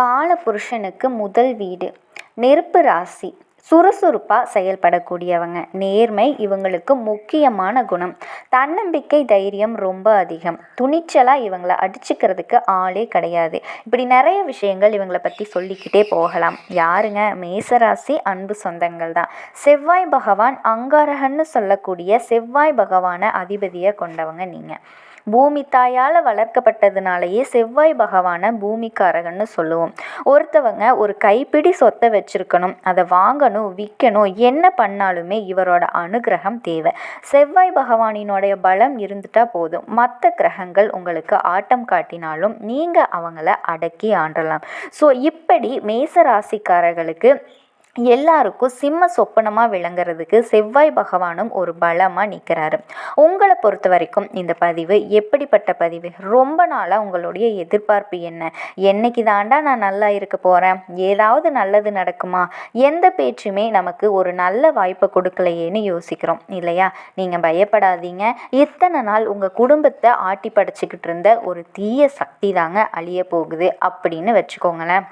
கால புருஷனுக்கு முதல் வீடு. நெருப்பு ராசி. சுறுசுறுப்பாக செயல்படக்கூடியவங்க. நேர்மை இவங்களுக்கு முக்கியமான குணம். தன்னம்பிக்கை தைரியம் ரொம்ப அதிகம். துணிச்சலாக இவங்களை அடிச்சுக்கிறதுக்கு ஆளே கிடையாது. இப்படி நிறைய விஷயங்கள் இவங்களை பற்றி சொல்லிக்கிட்டே போகலாம். யாருங்க? மேசராசி அன்பு சொந்தங்கள் தான். செவ்வாய் பகவான் அங்காரகன்னு சொல்லக்கூடிய செவ்வாய் பகவானை அதிபதியை கொண்டவங்க நீங்கள் பூமி தாயால் வளர்க்கப்பட்டதுனாலேயே செவ்வாய் பகவானை பூமிக்காரகன்னு சொல்லுவோம். ஒருத்தவங்க ஒரு கைப்பிடி சொத்தை வச்சுருக்கணும் அதை வாங்கணும் விற்கணும் என்ன பண்ணாலுமே இவரோட அனுகிரகம் தேவை. செவ்வாய் பகவானினுடைய பலம் இருந்துட்டா போதும். மற்ற கிரகங்கள் உங்களுக்கு ஆட்டம் காட்டினாலும் நீங்கள் அவங்கள அடக்கி ஆண்டலாம். ஸோ இப்படி மேச ராசிக்காரர்களுக்கு எல்லாருக்கும் சிம்ம சொப்பனமாக விளங்குறதுக்கு செவ்வாய் பகவானும் ஒரு பலமாக நிற்கிறாரு உங்களை பொறுத்த வரைக்கும் இந்த பதிவு எப்படிப்பட்ட பதிவு? ரொம்ப நாளாக உங்களுடைய எதிர்பார்ப்பு என்ன? என்னைக்கு தாண்டா நான் நல்லா இருக்க போகிறேன் ஏதாவது நல்லது நடக்குமா? எந்த பேச்சுமே நமக்கு ஒரு நல்ல வாய்ப்பை கொடுக்கலையேன்னு யோசிக்கிறோம் இல்லையா? நீங்கள் பயப்படாதீங்க. இத்தனை நாள் உங்கள் குடும்பத்தை ஆட்டி படைச்சிக்கிட்டு இருந்த ஒரு தீய சக்தி தாங்க அழிய போகுது அப்படின்னு வச்சுக்கோங்களேன்.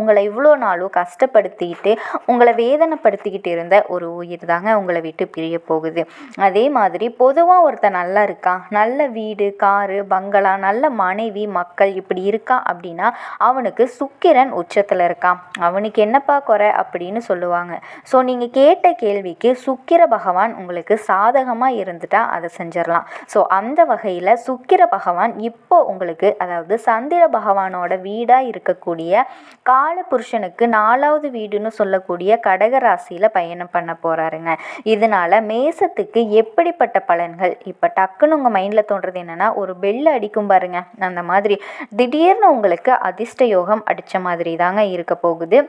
உங்களை இவ்வளோ நாளும் கஷ்டப்படுத்திக்கிட்டு உங்களை வேதனைப்படுத்திக்கிட்டு இருந்த ஒரு உயிர் தாங்க உங்களை விட்டு பிரிய போகுது. அதே மாதிரி பொதுவாக ஒருத்தன் நல்லா இருக்கான் நல்ல வீடு காரு பங்களா நல்ல மனைவி மக்கள் இப்படி இருக்கான் அப்படின்னா அவனுக்கு சுக்கிரன் உச்சத்தில் இருக்கான். அவனுக்கு என்னப்பா குறை அப்படின்னு சொல்லுவாங்க. ஸோ நீங்கள் கேட்ட கேள்விக்கு சுக்கிர பகவான் உங்களுக்கு சாதகமாக இருந்துட்டா அதை செஞ்சிடலாம். ஸோ அந்த வகையில் சுக்கிர பகவான் இப்போ உங்களுக்கு அதாவது சந்திர பகவானோட வீடாக இருக்கக்கூடிய கா கால புருஷனுக்கு நாலாவது வீடுன்னு சொல்லக்கூடிய கடக ராசியில் பயணம் பண்ண போகிறாருங்க இதனால் மேசத்துக்கு எப்படிப்பட்ட பலன்கள்? இப்போ டக்குன்னு உங்கள் மைண்டில் தோன்றது என்னென்னா ஒரு பெல் அடிக்கும் பாருங்க. அந்த மாதிரி திடீர்னு உங்களுக்கு அதிர்ஷ்ட யோகம் அடித்த மாதிரி தாங்க இருக்க போகுது.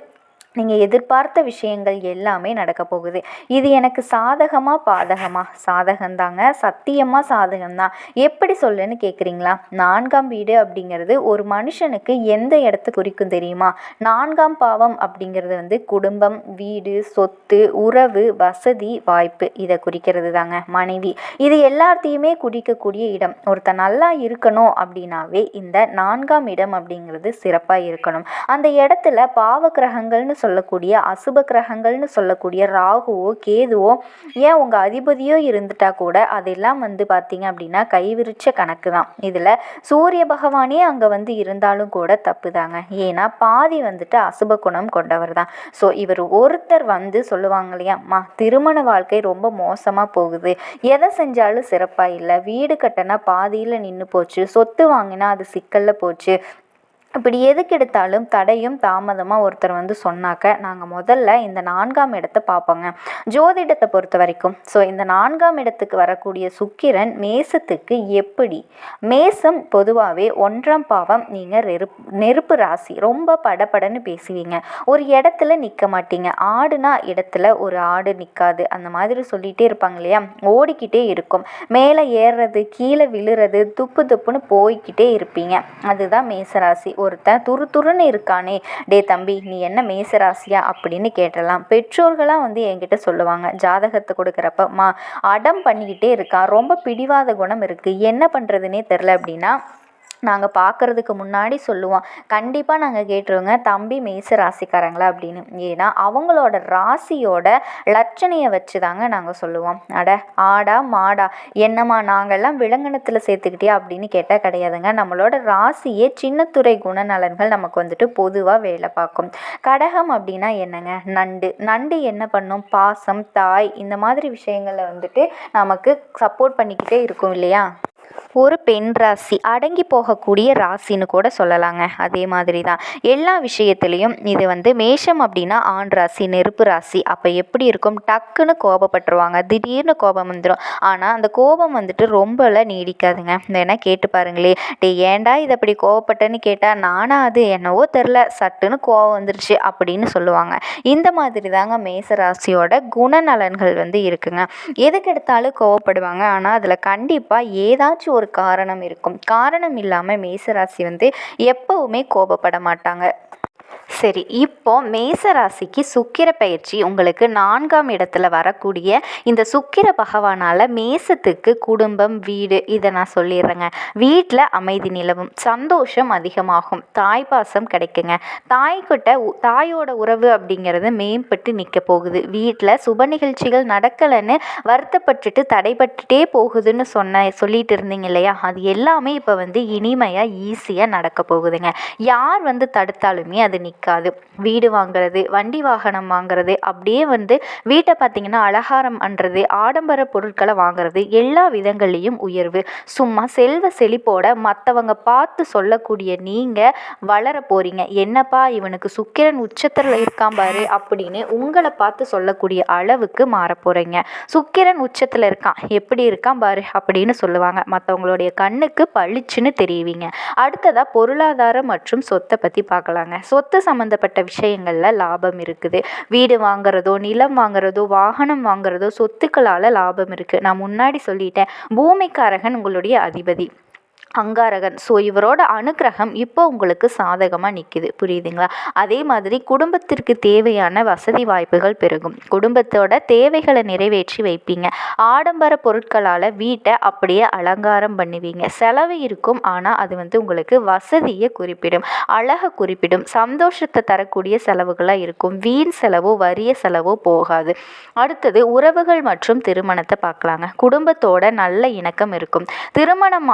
நீங்கள் எதிர்பார்த்த விஷயங்கள் எல்லாமே நடக்க போகுது. இது எனக்கு சாதகமாக பாதகமாக சாதகந்தாங்க. சத்தியமாக சாதகம்தான். எப்படி சொல்லுன்னு கேட்குறீங்களா நான்காம் வீடு அப்படிங்கிறது ஒரு மனுஷனுக்கு எந்த இடத்த குறிக்கும் தெரியுமா? நான்காம் பாவம் அப்படிங்கிறது வந்து குடும்பம் வீடு சொத்து உறவு வசதி வாய்ப்பு இதை குறிக்கிறது தாங்க மனைவி. இது எல்லாத்தையுமே குறிக்கக்கூடிய இடம். ஒருத்தர் நல்லா இருக்கணும் அப்படின்னாவே இந்த நான்காம் இடம் அப்படிங்கிறது சிறப்பாக இருக்கணும். அந்த இடத்துல பாவ கிரகங்கள்னு சொல்லக்கூடிய அசுப கிரகங்கள்னு சொல்லக்கூடிய ராகுவோ கேதுவோ ஏன் உங்கள் அதிபதியோ இருந்துட்டா கூட அதெல்லாம் வந்து பார்த்தீங்க அப்படின்னா கைவிரிச்ச கணக்கு தான். இதில் சூரிய பகவானே அங்கே வந்து இருந்தாலும் கூட தப்பு தாங்க ஏன்னா பாதி வந்துட்டு அசுப குணம் கொண்டவர் தான். ஸோ இவர் ஒருத்தர் வந்து சொல்லுவாங்க இல்லையாம்மா திருமண வாழ்க்கை ரொம்ப மோசமாக போகுது. எதை செஞ்சாலும் சிறப்பாக இல்லை. வீடு கட்டினா பாதியில் நின்று போச்சு. சொத்து வாங்கினா அது சிக்கலில் போச்சு. இப்படி எதுக்கு எடுத்தாலும் தடையும் தாமதமாக ஒருத்தர் வந்து சொன்னாக்க நாங்கள் முதல்ல இந்த நான்காம் இடத்தை பார்ப்போங்க. ஜோதிடத்தை பொறுத்த வரைக்கும். ஸோ இந்த நான்காம் இடத்துக்கு வரக்கூடிய சுக்கிரன் மேசத்துக்கு எப்படி? மேசம் பொதுவாகவே ஒன்றாம் பாவம் நீங்கள் நெருப் நெருப்பு ராசி ரொம்ப படபடன்னு பேசுவீங்க. ஒரு இடத்துல நிற்க மாட்டீங்க. ஆடுனா இடத்துல ஒரு ஆடு நிற்காது அந்த மாதிரி சொல்லிகிட்டே இருப்பாங்க இல்லையா? ஓடிக்கிட்டே இருக்கும். மேலே ஏறுறது கீழே விழுறது துப்பு துப்புன்னு போய்கிட்டே இருப்பீங்க. அதுதான் மேசராசி. ஒருத்தன் துரு துருன்னு இருக்கானே. டே தம்பி நீ என்ன மேசராசியா? அப்படின்னு கேட்டலாம். பெற்றோர்களாக வந்து என்கிட்ட சொல்லுவாங்க. ஜாதகத்தை கொடுக்குறப்ப மா அடம் பண்ணிக்கிட்டே இருக்கான் ரொம்ப பிடிவாத குணம் இருக்குது என்ன பண்ணுறதுனே தெரில அப்படின்னா நாங்கள் பார்க்குறதுக்கு முன்னாடி சொல்லுவோம். கண்டிப்பாக நாங்கள் கேட்டுருவோங்க தம்பி மேச ராசிக்காரங்களா அப்படின்னு. ஏன்னா அவங்களோட ராசியோட லட்சணையை வச்சு தாங்க நாங்கள் சொல்லுவோம். அட ஆடா மாடா என்னம்மா நாங்கள்லாம் விலங்கினத்தில் சேர்த்துக்கிட்டியா அப்படின்னு கேட்டால் கிடையாதுங்க. நம்மளோட ராசியே சின்னத்துறை குணநலன்கள் நமக்கு வந்துட்டு பொதுவாக வேலை பார்க்கும். கடகம் அப்படின்னா என்னங்க? நண்டு. நண்டு என்ன பண்ணும்? பாசம் தாய் இந்த மாதிரி விஷயங்களில் வந்துட்டு நமக்கு சப்போர்ட் பண்ணிக்கிட்டே இருக்கும் இல்லையா? ஒரு பெண் ராசி அடங்கி போகக்கூடிய ராசின்னு கூட சொல்லலாங்க. அதே மாதிரி தான் எல்லா விஷயத்துலேயும் இது வந்து மேஷம் அப்படின்னா ஆண் ராசி நெருப்பு ராசி. அப்போ எப்படி இருக்கும்? டக்குன்னு கோபப்பட்டுருவாங்க. திடீர்னு கோபம் வந்துடும் ஆனால் அந்த கோபம் வந்துட்டு ரொம்பலாம் நீடிக்காதுங்க. வேணால் கேட்டு பாருங்களே. டே ஏன்டா இது அப்படி கோவப்பட்டேன்னு கேட்டால் நானா அது என்னவோ தெரில சட்டுன்னு கோவம் வந்துருச்சு அப்படின்னு சொல்லுவாங்க. இந்த மாதிரி தாங்க மேச ராசியோட குணநலன்கள் வந்து இருக்குங்க. எதுக்கு எடுத்தாலும் கோவப்படுவாங்க ஆனால் அதில் கண்டிப்பாக ஏதாச்சும் ஒரு காரணம் இருக்கும். காரணம் இல்லாமல் மேசராசி வந்து எப்பவுமே கோபப்பட மாட்டாங்க. சரி இப்போ மேச ராசிக்கு சுக்கிர பயிற்சி உங்களுக்கு நான்காம் இடத்துல வரக்கூடிய இந்த சுக்கிர பகவானால் மேசத்துக்கு குடும்பம் வீடு இதை நான் சொல்லிடுறேங்க. வீட்டில் அமைதி நிலவும் சந்தோஷம் அதிகமாகும் தாய் பாசம் கிடைக்குங்க. தாய்கிட்ட உ- தாயோட உறவு அப்படிங்கிறது மேம்பட்டு நிற்க போகுது. வீட்டில் சுப நிகழ்ச்சிகள் நடக்கலைன்னு வருத்தப்பட்டுட்டு தடைபட்டுட்டே போகுதுன்னு சொன்ன சொல்லிட்டு இருந்தீங்க இல்லையா? அது எல்லாமே இப்போ வந்து இனிமையாக ஈஸியாக நடக்க போகுதுங்க. யார் வந்து தடுத்தாலுமே அது நிற்க நிற்காது. வீடு வாங்குறது வண்டி வாகனம் வாங்குறது அப்படியே வந்து வீட்டை பார்த்தீங்கன்னா அலங்காரம் பண்ணுறது ஆடம்பர பொருட்களை வாங்குறது எல்லா விதங்கள்லேயும் உயர்வு. சும்மா செல்வ செழிப்போட மற்றவங்க பார்த்து சொல்லக்கூடிய நீங்கள் வளர போகிறீங்க என்னப்பா இவனுக்கு சுக்கிரன் உச்சத்தில் இருக்கான் பாரு அப்படின்னு உங்களை பார்த்து சொல்லக்கூடிய அளவுக்கு மாற போகிறீங்க சுக்கிரன் உச்சத்தில் இருக்கான். எப்படி இருக்கான் பாரு அப்படின்னு சொல்லுவாங்க. மற்றவங்களுடைய கண்ணுக்கு பளிச்சுன்னு தெரியுவீங்க அடுத்ததாக பொருளாதாரம் மற்றும் சொத்தை பற்றி பார்க்கலாங்க. சொத்து சம்மந்தப்பட்ட விஷயங்களில் லாபம் இருக்குது. வீடு வாங்குறதோ நிலம் வாங்குறதோ வாகனம் வாங்குறதோ சொத்துக்களால் லாபம் இருக்குது நான் முன்னாடி சொல்லிட்டேன். பூமிக்காரகன் உங்களுடைய அதிபதி. அங்காரகன். ஸோ இவரோட அனுக்கிரகம் இப்போ உங்களுக்கு சாதகமாக நிற்கிது புரியுதுங்களா? அதே மாதிரி குடும்பத்திற்கு தேவையான வசதி வாய்ப்புகள் பெருகும். குடும்பத்தோட தேவைகளை நிறைவேற்றி வைப்பீங்க. ஆடம்பர பொருட்களால் வீட்டை அப்படியே அலங்காரம் பண்ணுவீங்க. செலவு இருக்கும் ஆனால் அது வந்து உங்களுக்கு வசதியை குறிப்பிடும். அழகை குறிப்பிடும். சந்தோஷத்தை தரக்கூடிய செலவுகளாக இருக்கும். வீண் செலவோ வறிய செலவோ போகாது. அடுத்தது உறவுகள் மற்றும் திருமணத்தை பார்க்கலாங்க. குடும்பத்தோட நல்ல இணக்கம் இருக்கும். திருமணம்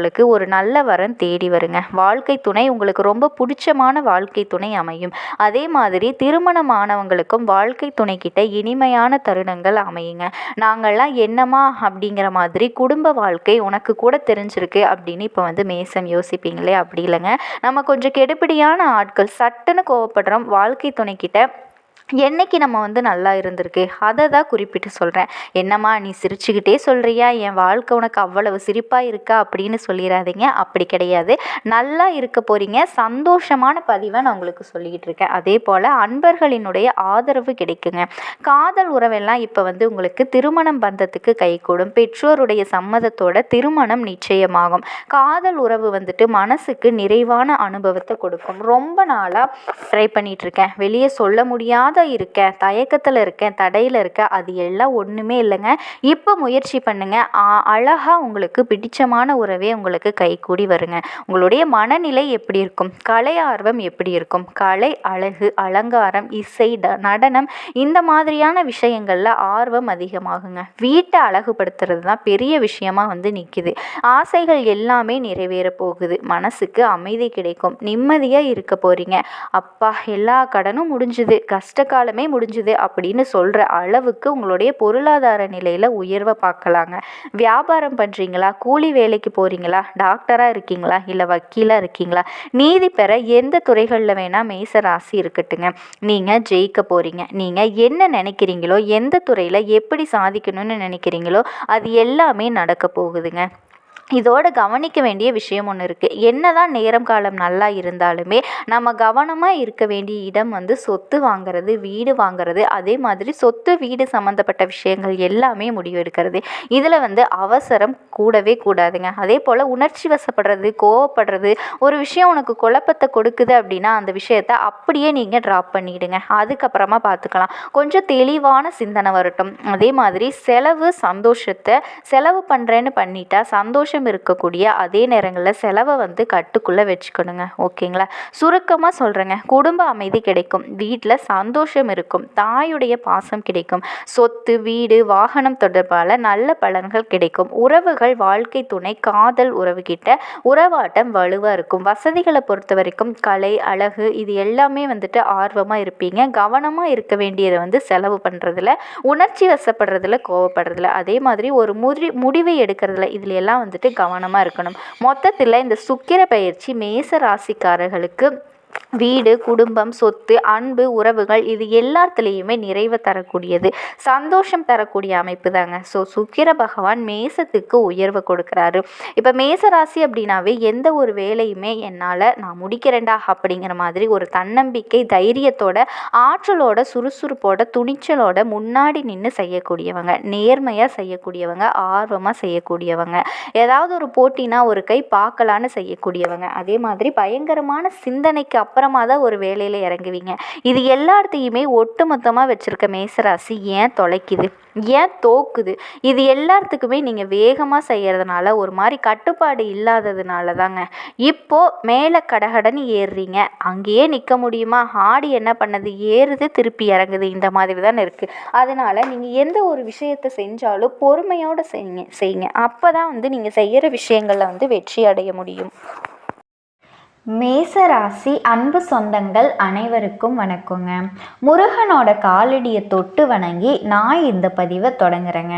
உங்களுக்கு ஒரு நல்ல வரன் தேடி வருங்க. வாழ்க்கை துணை உங்களுக்கு ரொம்ப பிடிச்சமான வாழ்க்கை துணை அமையும். அதே மாதிரி திருமணமானவங்களுக்கும் வாழ்க்கை துணை கிட்ட இனிமையான தருணங்கள் அமையுங்க. நாங்கள்லாம் என்னமா அப்படிங்கிற மாதிரி குடும்ப வாழ்க்கை உனக்கு கூட தெரிஞ்சிருக்கு அப்படின்னு இப்போ வந்து மேசம் யோசிப்பீங்களே? அப்படி இல்லைங்க. நம்ம கொஞ்சம் கெடுபிடியான ஆட்கள் சட்டுன்னு கோவப்படுறோம். வாழ்க்கை துணை கிட்ட என்னைக்கு நம்ம வந்து நல்லா இருந்திருக்கு? அதை தான் குறிப்பிட்டு சொல்கிறேன் என்னம்மா நீ சிரிச்சுக்கிட்டே சொல்கிறியா என் வாழ்க்கை உனக்கு அவ்வளவு சிரிப்பாக இருக்கா? அப்படின்னு சொல்லிடாதீங்க அப்படி கிடையாது. நல்லா இருக்க போகிறீங்க சந்தோஷமான பதிவை நான் உங்களுக்கு சொல்லிக்கிட்டு இருக்கேன். அதே போல் அன்பர்களினுடைய ஆதரவு கிடைக்குங்க. காதல் உறவெல்லாம் இப்போ வந்து உங்களுக்கு திருமணம் பந்தத்துக்கு கைகூடும் பெற்றோருடைய சம்மதத்தோட திருமணம் நிச்சயமாகும். காதல் உறவு வந்துட்டு மனசுக்கு நிறைவான அனுபவத்தை கொடுக்கும். ரொம்ப நாளாக ட்ரை பண்ணிகிட்ருக்கேன் வெளியே சொல்ல முடியாத இருக்கேன் தயக்கத்தில் இருக்கேன் தடையில் இருக்கேன் அது எல்லாம் ஒன்றுமே இல்லைங்க. இப்போ முயற்சி பண்ணுங்க. அழகாக உங்களுக்கு பிடிச்சமான உறவே உங்களுக்கு கைகூடி வருங்க. உங்களுடைய மனநிலை எப்படி இருக்கும்? கலை ஆர்வம் எப்படி இருக்கும்? கலை அழகு அலங்காரம் இசை ட- நடனம் இந்த மாதிரியான விஷயங்களில் ஆர்வம் அதிகமாகுங்க. வீட்டை அழகுபடுத்துறது தான் பெரிய விஷயமா வந்து நிற்கிது ஆசைகள் எல்லாமே நிறைவேற போகுது. மனசுக்கு அமைதி கிடைக்கும். நிம்மதியாக இருக்க போறீங்க. அப்பா எல்லா கடனும் முடிஞ்சுது. கஷ்ட காலமே முடிஞ்சுது அப்படின்னு சொல்கிற அளவுக்கு உங்களுடைய பொருளாதார நிலையில் உயர்வை பார்க்கலாங்க. வியாபாரம் பண்ணுறீங்களா கூலி வேலைக்கு போகிறீங்களா டாக்டராக இருக்கீங்களா? இல்லை வக்கீலாக இருக்கீங்களா? நீதி பெற எந்த துறைகளில் வேணால் மேச ராசி இருக்கட்டுங்க. நீங்கள் ஜெயிக்க போகிறீங்க நீங்கள் என்ன நினைக்கிறீங்களோ எந்த துறையில் எப்படி சாதிக்கணும்னு நினைக்கிறீங்களோ அது எல்லாமே நடக்க போகுதுங்க. இதோட கவனிக்க வேண்டிய விஷயம் ஒன்று இருக்குது என்னதான் நேரம் காலம் நல்லா இருந்தாலுமே நம்ம கவனமாக இருக்க வேண்டிய இடம் வந்து சொத்து வாங்குறது வீடு வாங்குறது. அதே மாதிரி சொத்து வீடு சம்மந்தப்பட்ட விஷயங்கள் எல்லாமே முடிவெடுக்கிறது இதில் வந்து அவசரம் கூடவே கூடாதுங்க. அதே போல் உணர்ச்சி வசப்படுறது கோவப்படுறது ஒரு விஷயம் உனக்கு குழப்பத்தை கொடுக்குது அப்படின்னா அந்த விஷயத்த அப்படியே நீங்கள் ட்ராப் பண்ணிவிடுங்க அதுக்கப்புறமா பார்த்துக்கலாம் கொஞ்சம் தெளிவான சிந்தனை வரட்டும். அதே மாதிரி செலவு சந்தோஷத்தை செலவு பண்ணுறேன்னு பண்ணிட்டா சந்தோஷம் இருக்கக்கூடிய அதே நேரங்களில் செலவை வந்து கட்டுக்குள்ளே வச்சுக்கணுங்க. ஓகேங்களா? சுருக்கமாக சொல்கிறேங்க குடும்ப அமைதி கிடைக்கும். வீட்டில் சந்தோஷம் இருக்கும். தாயுடைய பாசம் கிடைக்கும். சொத்து வீடு வாகனம் தொடர்பால் நல்ல பலன்கள் கிடைக்கும். உறவுகள் வாழ்க்கை துணை காதல் உறவுகிட்ட உறவாட்டம் வலுவாக இருக்கும். வசதிகளை பொறுத்த வரைக்கும் கலை அழகு இது எல்லாமே வந்துட்டு ஆர்வமாக இருப்பீங்க. கவனமாக இருக்க வேண்டியதை வந்து செலவு பண்ணுறதுல உணர்ச்சி வசப்படுறதுல கோவப்படுறதுல. அதே மாதிரி ஒரு முடி முடிவை எடுக்கிறதுல இதில் எல்லாம் வந்துட்டு கவனமாக இருக்கணும். மொத்தத்தில் இந்த சுக்கிர பயிற்சி மேச ராசிக்காரர்களுக்கு வீடு குடும்பம் சொத்து அன்பு உறவுகள் இது எல்லாத்துலேயுமே நிறைவை தரக்கூடியது. சந்தோஷம் தரக்கூடிய அமைப்பு தாங்க ஸோ சுக்கிர பகவான் மேசத்துக்கு உயர்வை கொடுக்குறாரு. இப்போ மேச ராசி அப்படின்னாவே எந்த ஒரு வேலையுமே என்னால் நான் முடிக்கிறேன்டா அப்படிங்கிற மாதிரி ஒரு தன்னம்பிக்கை தைரியத்தோட ஆற்றலோட சுறுசுறுப்போட துணிச்சலோட முன்னாடி நின்று செய்யக்கூடியவங்க. நேர்மையாக செய்யக்கூடியவங்க ஆர்வமாக செய்யக்கூடியவங்க. ஏதாவது ஒரு போட்டினா ஒரு கை பார்க்கலான்னு செய்யக்கூடியவங்க. அதே மாதிரி பயங்கரமான சிந்தனைக்கு அப்புறமா தான் ஒரு வேலையில் இறங்குவீங்க. இது எல்லாத்தையுமே ஒட்டுமொத்தமாக வச்சுருக்க மேசராசி ஏன் தொலைக்குது? ஏன் தோக்குது? இது எல்லாத்துக்குமே நீங்கள் வேகமாக செய்கிறதுனால ஒரு மாதிரி கட்டுப்பாடு இல்லாததுனால தாங்க. இப்போது மேலே கடகடன்னு ஏறுறீங்க. அங்கேயே நிற்க முடியுமா? ஆடி என்ன பண்ணது? ஏறுது திருப்பி இறங்குது. இந்த மாதிரி தான் இருக்குது அதனால் நீங்கள் எந்த ஒரு விஷயத்தை செஞ்சாலும் பொறுமையோடு செய்யுங்க செய்யுங்க அப்போ தான் வந்து நீங்கள் செய்கிற விஷயங்களில் வந்து வெற்றி அடைய முடியும். மேசராசி அன்பு சொந்தங்கள் அனைவருக்கும் வணக்கங்க. முருகனோட காலடியை தொட்டு வணங்கி நான் இந்த பதிவை தொடங்குறேங்க.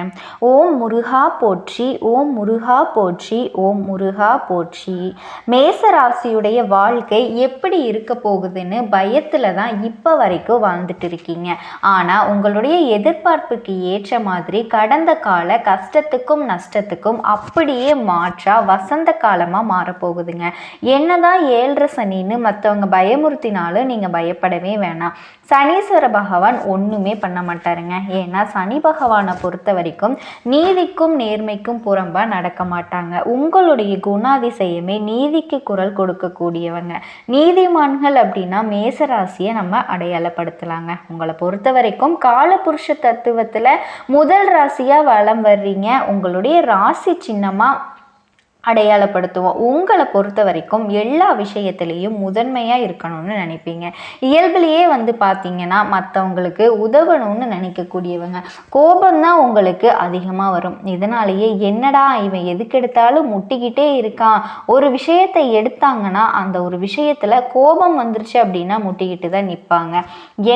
ஓம் முருகா போற்றி ஓம் முருகா போற்றி ஓம் முருகா போற்றி. மேசராசியுடைய வாழ்க்கை எப்படி இருக்க போகுதுன்னு பயத்தில் தான் இப்போ வரைக்கும் வாழ்ந்துட்டு இருக்கீங்க. ஆனால் உங்களுடைய எதிர்பார்ப்புக்கு ஏற்ற மாதிரி கடந்த கால கஷ்டத்துக்கும் நஷ்டத்துக்கும் அப்படியே மாற்றா வசந்த காலமாக மாறப்போகுதுங்க. என்னதான் ஏழரை சனின்னு மற்றவங்க பயமுறுத்தினாலும் நீங்கள் பயப்படவே வேணாம். சனீஸ்வர பகவான் ஒன்றுமே பண்ண மாட்டாருங்க. ஏன்னா சனி பகவானை பொறுத்த வரைக்கும் நீதிக்கும் நேர்மைக்கும் புறம்பாக நடக்க மாட்டாங்க. உங்களுடைய குணாதிசயமே நீதிக்கு குரல் கொடுக்கக்கூடியவங்க. நீதிமான்கள் அப்படின்னா மேசராசியை நம்ம அடையாளப்படுத்தலாங்க. உங்களை பொறுத்த வரைக்கும் காலபுருஷ தத்துவத்தில் முதல் ராசியாக வளம் வர்றீங்க. உங்களுடைய ராசி சின்னமாக அடையாளப்படுத்துவோம். உங்களை பொறுத்த வரைக்கும் எல்லா விஷயத்துலேயும் முதன்மையாக இருக்கணும்னு நினைப்பீங்க. இயல்புலேயே வந்து பார்த்தீங்கன்னா மற்றவங்களுக்கு உதவணும்னு நினைக்கக்கூடியவங்க கோபம்தான் உங்களுக்கு அதிகமாக வரும். இதனாலேயே என்னடா இவன் எதுக்கு எடுத்தாலும் முட்டிக்கிட்டே இருக்கான். ஒரு விஷயத்தை எடுத்தாங்கன்னா அந்த ஒரு விஷயத்தில் கோபம் வந்துருச்சு அப்படின்னா முட்டிக்கிட்டு தான் நிற்பாங்க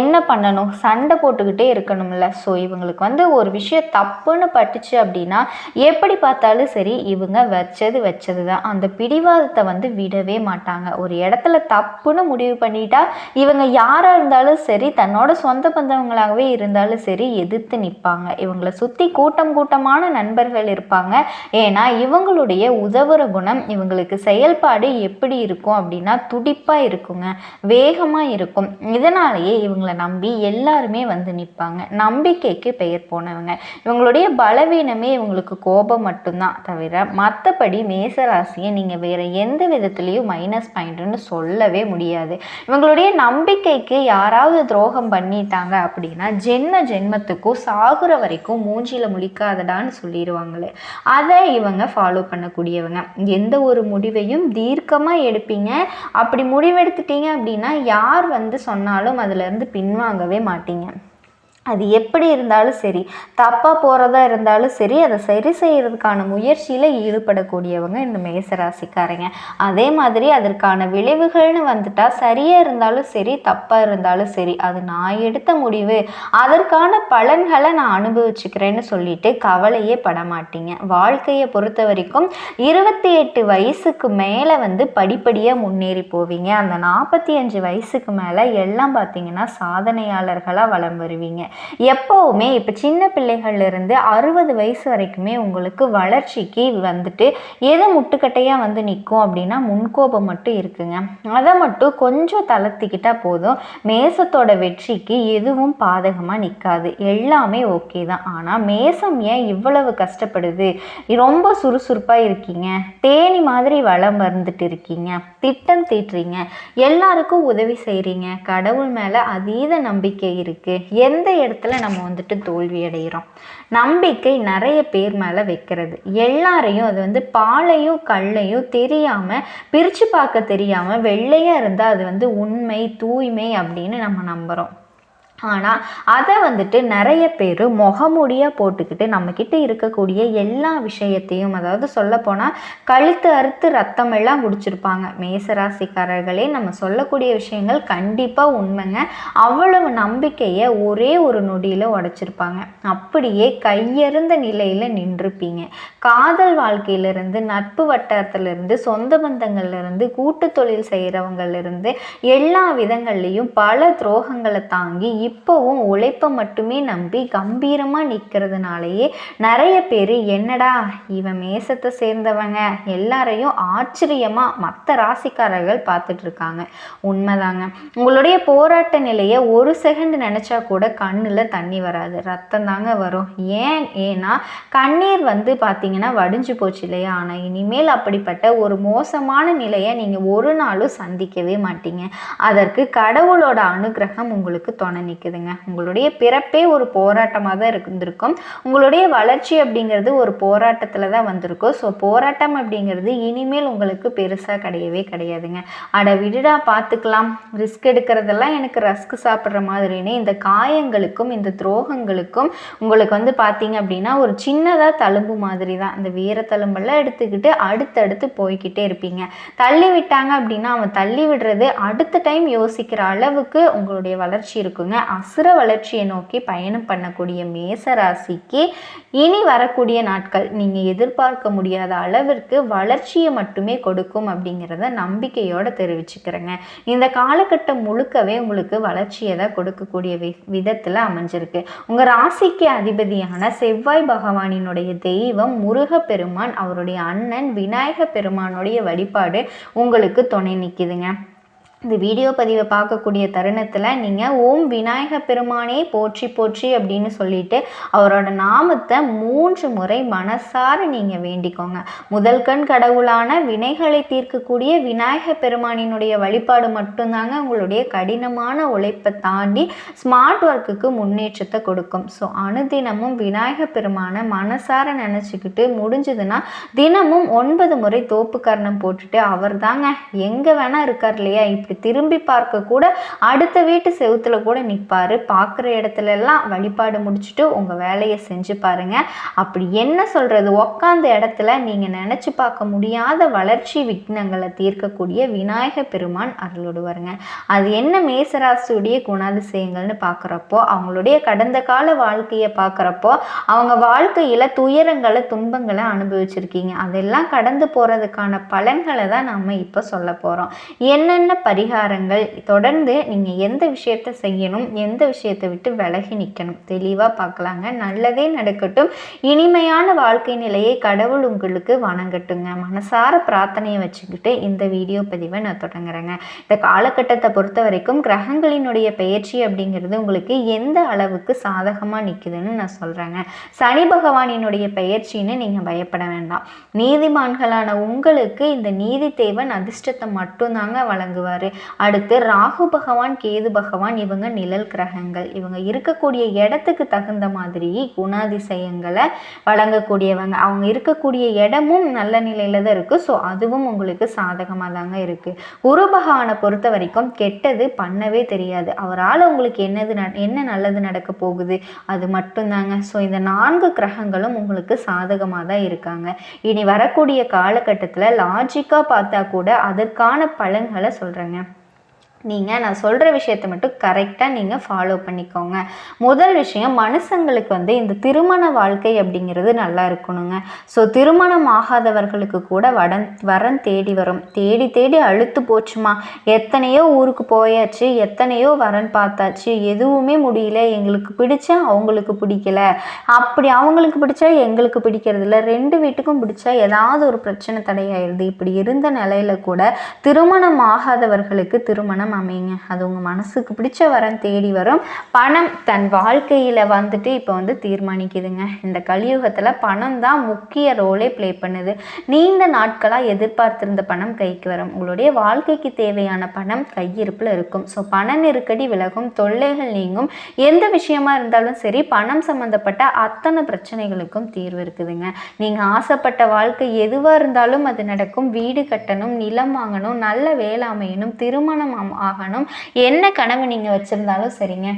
என்ன பண்ணணும்? சண்டை போட்டுக்கிட்டே இருக்கணும்ல. ஸோ இவங்களுக்கு வந்து ஒரு விஷயம் தப்புன்னு பட்டுச்சு அப்படின்னா எப்படி பார்த்தாலும் சரி இவங்க வச்சது வச்சது வச்சது தான் அந்த பிடிவாதத்தை வந்து விடவே மாட்டாங்க. ஒரு இடத்துல தப்புன்னு முடிவு பண்ணிட்டா இவங்க யாராக இருந்தாலும் சரி தன்னோட சொந்த பந்தவங்களாகவே இருந்தாலும் சரி எதிர்த்து நிற்பாங்க. இவங்களை சுற்றி கூட்டம் கூட்டமான நண்பர்கள் இருப்பாங்க. ஏன்னா இவங்களுடைய உதவுற குணம் இவங்களுக்கு செயல்பாடு எப்படி இருக்கும் அப்படின்னா துடிப்பாக இருக்குங்க. வேகமாக இருக்கும். இதனாலேயே இவங்களை நம்பி எல்லாருமே வந்து நிற்பாங்க. நம்பிக்கைக்கு பெயர் போனவங்க. இவங்களுடைய பலவீனமே இவங்களுக்கு கோபம் மட்டும்தான் தவிர மற்றபடி மேசராசியை நீங்கள் வேறு எந்த விதத்துலேயும் மைனஸ் பாயிண்ட்டுன்னு சொல்லவே முடியாது. இவங்களுடைய நம்பிக்கைக்கு யாராவது துரோகம் பண்ணிட்டாங்க அப்படின்னா ஜென்ம ஜென்மத்துக்கும் சாகுற வரைக்கும் மூஞ்சியில் முழிக்காதடான்னு சொல்லிடுவாங்களே. அதை இவங்க ஃபாலோ பண்ணக்கூடியவங்க. எந்த ஒரு முடிவையும் தீர்க்கமாக எடுப்பீங்க. அப்படி முடிவெடுத்துட்டீங்க அப்படின்னா யார் வந்து சொன்னாலும் அதுலேருந்து பின்வாங்கவே மாட்டீங்க. அது எப்படி இருந்தாலும் சரி தப்பாக போகிறதா இருந்தாலும் சரி அதை சரி செய்கிறதுக்கான முயற்சியில் ஈடுபடக்கூடியவங்க இந்த மேசராசிக்காரங்க. அதே மாதிரி அதற்கான விளைவுகள்னு வந்துட்டால் சரியாக இருந்தாலும் சரி தப்பாக இருந்தாலும் சரி அது நான் எடுத்த முடிவு. அதற்கான பலன்களை நான் அனுபவிச்சுக்கிறேன்னு சொல்லிட்டு கவலையே பட மாட்டீங்க வாழ்க்கையை பொறுத்த வரைக்கும் இருபத்தி எட்டு வயசுக்கு மேலே வந்து படிப்படியாக முன்னேறி போவீங்க. அந்த நாற்பத்தி அஞ்சு வயசுக்கு மேலே எல்லாம் பார்த்தீங்கன்னா சாதனையாளர்களாக வளம் வருவீங்க. எப்போவுமே இப்போ சின்ன பிள்ளைகள்லேருந்து அறுபது வயசு வரைக்குமே உங்களுக்கு வளர்ச்சிக்கு வந்துட்டு எது முட்டுக்கட்டையாக வந்து நிற்கும் அப்படின்னா முன்கோபம் மட்டும் இருக்குங்க. அதை மட்டும் கொஞ்சம் தளர்த்திக்கிட்டால் போதும். மேசத்தோட வெற்றிக்கு எதுவும் பாதகமாக நிற்காது எல்லாமே ஓகே தான். ஆனால் மேசம் ஏன் இவ்வளவு கஷ்டப்படுது? ரொம்ப சுறுசுறுப்பாக இருக்கீங்க. தேனி மாதிரி வளம் வந்துட்டு இருக்கீங்க. திட்டம் தீட்டுறீங்க. எல்லாருக்கும் உதவி செய்கிறீங்க கடவுள் மேலே அதீத நம்பிக்கை இருக்குது எந்த இடத்துல நம்ம வந்துட்டு தோல்வி அடைகிறோம் நம்பிக்கை நிறைய பேர் மேலே வைக்கிறது. எல்லாரையும் அது வந்து பாலையும் கல்லையும் தெரியாமல் பிரித்து பார்க்க தெரியாமல் வெள்ளையாக இருந்தால் அது வந்து உண்மை தூய்மை அப்படின்னு நம்ம நம்புகிறோம் ஆனால் அதை வந்துட்டு நிறைய பேர் முகமூடியாக போட்டுக்கிட்டு நம்மக்கிட்ட இருக்கக்கூடிய எல்லா விஷயத்தையும் அதாவது சொல்லப்போனால் கழுத்து அறுத்து ரத்தம் எல்லாம் குடிச்சிருப்பாங்க. மேசராசிக்காரர்களே நம்ம சொல்லக்கூடிய விஷயங்கள் கண்டிப்பாக உண்மைங்க. அவ்வளவு நம்பிக்கையை ஒரே ஒரு நொடியில் உடைச்சிருப்பாங்க. அப்படியே கையெறிந்த நிலையில் நின்றுப்பீங்க. காதல் வாழ்க்கையிலிருந்து நட்பு வட்டாரத்திலிருந்து சொந்த பந்தங்கள்லேருந்து கூட்டு தொழில் செய்கிறவங்கலேருந்து எல்லா விதங்கள்லேயும் பல துரோகங்களை தாங்கி இப்போவும் உழைப்பை மட்டுமே நம்பி கம்பீரமாக நிற்கிறதுனாலேயே நிறைய பேர் என்னடா இவன் மேசத்தை சேர்ந்தவங்க எல்லாரையும் ஆச்சரியமாக மற்ற ராசிக்காரர்கள் பார்த்துட்ருக்காங்க உண்மைதாங்க. உங்களுடைய போராட்ட நிலையை ஒரு செகண்ட் நினச்சா கூட கண்ணில் தண்ணி வராது. ரத்தம் தாங்க வரும். ஏன்? ஏன்னா கண்ணீர் வந்து பார்த்தீங்கன்னா வடிஞ்சு போச்சு இல்லையா? ஆனால் இனிமேல் அப்படிப்பட்ட ஒரு மோசமான நிலையை நீங்கள் ஒரு நாளும் சந்திக்கவே மாட்டீங்க. அதற்கு கடவுளோட அனுகிரகம் உங்களுக்கு துணை நிற்குதுங்க உங்களுடைய பிறப்பே ஒரு போராட்டமாக தான் இருந்திருக்கும். உங்களுடைய வளர்ச்சி அப்படிங்கிறது ஒரு போராட்டத்தில் தான் வந்திருக்கும். ஸோ போராட்டம் அப்படிங்கிறது இனிமேல் உங்களுக்கு பெருசாக கிடையவே கிடையாதுங்க. அட விடுடா பார்த்துக்கலாம் ரிஸ்க் எடுக்கிறதெல்லாம் எனக்கு ரஸ்க் சாப்பிட்ற மாதிரின்னு இந்த காயங்களுக்கும் இந்த துரோகங்களுக்கும் உங்களுக்கு வந்து பார்த்தீங்க அப்படின்னா ஒரு சின்னதாக தழும்பு மாதிரி தான் அந்த வீர தழும்பெல்லாம் எடுத்துக்கிட்டு அடுத்தடுத்து போய்கிட்டே இருப்பீங்க. தள்ளி விட்டாங்க அப்படின்னா அவன் தள்ளி விடுறது அடுத்த டைம் யோசிக்கிற அளவுக்கு உங்களுடைய வளர்ச்சி இருக்குங்க. அசுர வளர்ச்சியை நோக்கி பயணம் பண்ணக்கூடிய மேச ராசிக்கு இனி வரக்கூடிய நாட்கள் நீங்கள் எதிர்பார்க்க முடியாத அளவிற்கு வளர்ச்சியை மட்டுமே கொடுக்கும் அப்படிங்கிறத நம்பிக்கையோடு தெரிவிச்சுக்கிறேங்க. இந்த காலகட்டம் முழுக்கவே உங்களுக்கு வளர்ச்சியை தான் கொடுக்கக்கூடிய வி விதத்தில் அமைஞ்சிருக்கு. உங்கள் ராசிக்கு அதிபதியான செவ்வாய் பகவானினுடைய தெய்வம் முருகப்பெருமான் அவருடைய அண்ணன் விநாயக பெருமானுடைய வழிபாடு உங்களுக்கு துணை நிற்கிதுங்க இந்த வீடியோ பதிவை பார்க்கக்கூடிய தருணத்தில் நீங்கள் ஓம் விநாயக பெருமானே போற்றி போற்றி அப்படின்னு சொல்லிட்டு அவரோட நாமத்தை மூன்று முறை மனசார நீங்கள் வேண்டிக்கோங்க. முதல் கண் கடவுளான வினைகளை தீர்க்கக்கூடிய விநாயக பெருமானினுடைய வழிபாடு மட்டும்தாங்க உங்களுடைய கடினமான உழைப்பை தாண்டி ஸ்மார்ட் ஒர்க்குக்கு முன்னேற்றத்தை கொடுக்கும். ஸோ அனுதினமும் விநாயக பெருமானை மனசார நினச்சிக்கிட்டு முடிஞ்சதுன்னா தினமும் ஒன்பது முறை தோப்பு கர்ணம் போட்டுட்டு அவர் தாங்க எங்கே வேணால் இருக்கார் இல்லையா இப்படி திரும்பி பார்க்க கூட அடுத்த வீட்டு செவுத்துல கூட நிற்பார் பார்க்குற இடத்துல எல்லாம் வழிபாடு முடிச்சுட்டு உங்கள் வேலையை செஞ்சு பாருங்க. அப்படி என்ன சொல்கிறது உக்காந்த இடத்துல நீங்கள் நினச்சி பார்க்க முடியாத வளர்ச்சி விக்னங்களை தீர்க்கக்கூடிய விநாயக பெருமான் அருளோடுவாருங்க. அது என்ன மேசராசியுடைய குணாதிசயங்கள்னு பார்க்குறப்போ அவங்களுடைய கடந்த கால வாழ்க்கையை பார்க்குறப்போ அவங்க வாழ்க்கையில் துயரங்களை துன்பங்களை அனுபவிச்சிருக்கீங்க. அதெல்லாம் கடந்து போகிறதுக்கான பலன்களை தான் நம்ம இப்போ சொல்ல போகிறோம் என்னென்ன பரிகாரங்கள் தொடர்ந்து நீங்கள் எந்த விஷயத்த செய்யணும் எந்த விஷயத்தை விட்டு விலகி நிற்கணும் தெளிவாக பார்க்கலாங்க நல்லதே நடக்கட்டும். இனிமையான வாழ்க்கை நிலையை கடவுள் உங்களுக்கு வணங்கட்டுங்க. மனசார பிரார்த்தனையை வச்சுக்கிட்டு இந்த வீடியோ பதிவை நான் தொடங்குறேங்க. இந்த காலகட்டத்தை பொறுத்த வரைக்கும் கிரகங்களினுடைய பயிற்சி அப்படிங்கிறது உங்களுக்கு எந்த அளவுக்கு சாதகமாக நிற்குதுன்னு நான் சொல்கிறேங்க சனி பகவானினுடைய பயிற்சின்னு நீங்கள் பயப்பட வேண்டாம். நீதிமான்களான உங்களுக்கு இந்த நீதி தேவன் அதிர்ஷ்டத்தை மட்டும்தாங்க வழங்குவார். அடுத்து ராகு பகவான் கேது பகவான் இவங்க நிழல் கிரகங்கள். இவங்க இருக்கக்கூடிய இடத்துக்கு தகுந்த மாதிரி குணாதிசயங்களை வழங்கக்கூடியவங்க. அவங்க இருக்கக்கூடிய இடமும் நல்ல நிலையில தான் இருக்குது ஸோ அதுவும் உங்களுக்கு சாதகமாக தாங்க இருக்குது குரு பகவானை பொறுத்த வரைக்கும் கெட்டது பண்ணவே தெரியாது. அவரால் உங்களுக்கு என்னது என்ன நல்லது நடக்க போகுது? அது மட்டும்தாங்க. ஸோ இந்த நான்கு கிரகங்களும் உங்களுக்கு சாதகமாக தான் இருக்காங்க. இனி வரக்கூடிய காலகட்டத்தில் லாஜிக்காக பார்த்தா கூட அதற்கான பலன்களை சொல்கிறேங்க நீங்கள் நான் சொல்கிற விஷயத்தை மட்டும் கரெக்டாக நீங்கள் ஃபாலோ பண்ணிக்கோங்க. முதல் விஷயம் மனுஷங்களுக்கு வந்து இந்த திருமண வாழ்க்கை அப்படிங்கிறது நல்லா இருக்கணுங்க. ஸோ திருமணம் ஆகாதவர்களுக்கு கூட வடன் வரன் தேடி வரும். தேடி தேடி அழுத்து போச்சுமா? எத்தனையோ ஊருக்கு போயாச்சு எத்தனையோ வரன் பார்த்தாச்சு. எதுவுமே முடியல. எங்களுக்கு பிடிச்சா அவங்களுக்கு பிடிக்கல. அப்படி அவங்களுக்கு பிடிச்சா எங்களுக்கு பிடிக்கிறதில்ல. ரெண்டு வீட்டுக்கும் பிடிச்சா ஏதாவது ஒரு பிரச்சனை தடையாயிருது இப்படி இருந்த நிலையில கூட திருமணம் ஆகாதவர்களுக்கு திருமணம் அமைங்க அது உங்கள் மனசுக்கு பிடிச்ச வரம் தேடி வரும். பணம் தன் வாழ்க்கையில் வந்துட்டு இப்போ வந்து தீர்மானிக்குதுங்க. இந்த கலியுகத்தில் பணம் தான் முக்கிய ரோலே ப்ளே பண்ணுது. நீண்ட நாட்களாக எதிர்பார்த்திருந்த பணம் கைக்கு வரும். உங்களுடைய வாழ்க்கைக்கு தேவையான பணம் கையிருப்பில் இருக்கும். ஸோ பண நெருக்கடி விலகும் தொல்லைகள் நீங்கும். எந்த விஷயமா இருந்தாலும் சரி பணம் சம்மந்தப்பட்ட அத்தனை பிரச்சனைகளுக்கும் தீர்வு இருக்குதுங்க. நீங்கள் ஆசைப்பட்ட வாழ்க்கை எதுவாக இருந்தாலும் அது நடக்கும். வீடு கட்டணும் நிலம் வாங்கணும் நல்ல வேலை அமையணும் திருமணம் ஆகணும். என்ன கனவு நீங்கள் வச்சுருந்தாலும் சரிங்க.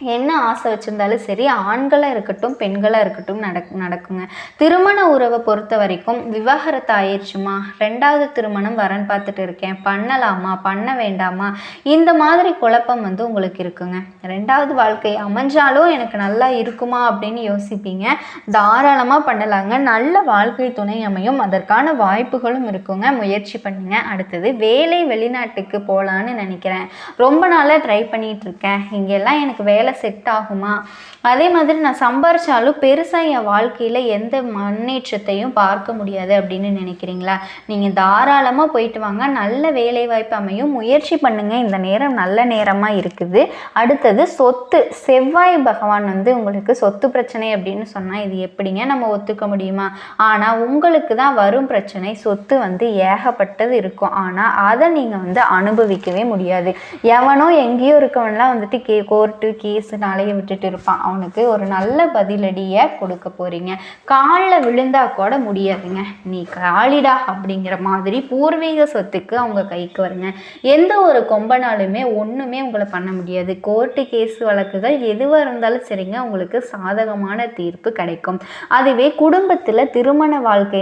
என்ன ஆசை வச்சுருந்தாலும் சரி ஆண்களாக இருக்கட்டும் பெண்களாக இருக்கட்டும் நடக் நடக்குங்க. திருமண உறவை பொறுத்த வரைக்கும் விவாகரத்து ஆயிடுச்சுமா ரெண்டாவது திருமணம் வரன் பார்த்துட்டு இருக்கேன். பண்ணலாமா? பண்ண வேண்டாமா? இந்த மாதிரி குழப்பம் வந்து உங்களுக்கு இருக்குங்க. ரெண்டாவது வாழ்க்கை அமைஞ்சாலும் எனக்கு நல்லா இருக்குமா அப்படின்னு யோசிப்பீங்க. தாராளமாக பண்ணலாங்க. நல்ல வாழ்க்கை துணை அமையும். அதற்கான வாய்ப்புகளும் இருக்குங்க. முயற்சி பண்ணுங்க. அடுத்தது வேலை வெளிநாட்டுக்கு போகலான்னு நினைக்கிறேன். ரொம்ப நாளாக ட்ரை பண்ணிகிட்ருக்கேன் இங்கெல்லாம் எனக்கு வேலை செட் ஆகுமா? அதே மாதிரி நான் சம்பாரிச்சாலும் பெருசாக என் வாழ்க்கையில் எந்த முன்னேற்றத்தையும் பார்க்க முடியாது அப்படின்னு நினைக்கிறீங்களா? நீங்கள் தாராளமாக போயிட்டு வாங்க. நல்ல வேலை வாய்ப்பு அமையும். முயற்சி பண்ணுங்கள் இந்த நேரம் நல்ல நேரமாக இருக்குது. அடுத்தது சொத்து. செவ்வாய் பகவான் வந்து உங்களுக்கு சொத்து பிரச்சனை அப்படின்னு சொன்னால் இது எப்படிங்க நம்ம ஒத்துக்க முடியுமா? ஆனால் உங்களுக்கு தான் வரும் பிரச்சனை. சொத்து வந்து ஏகப்பட்டது இருக்கும். ஆனால் அதை நீங்கள் வந்து அனுபவிக்கவே முடியாது. எவனோ எங்கேயோ இருக்கவன்லாம் வந்துட்டு கே கோர்ட்டு கேஸுனாலேயே விட்டுட்டு இருப்பான். அவனுக்கு ஒரு நல்ல பதிலடியை கொடுக்க போகிறீங்க காலில் விழுந்தா கூட முடியாதுங்க. நீ காலிடா அப்படிங்கிற மாதிரி பூர்வீக சொத்துக்கு அவங்க கைக்கு வருங்க. எந்த ஒரு கொம்பனாலுமே ஒன்றுமே உங்களை பண்ண முடியாது. கோர்ட்டு கேஸ் வழக்குகள் எதுவாக இருந்தாலும் சரிங்க. உங்களுக்கு சாதகமான தீர்ப்பு கிடைக்கும். அதுவே குடும்பத்தில் திருமண வாழ்க்கையில்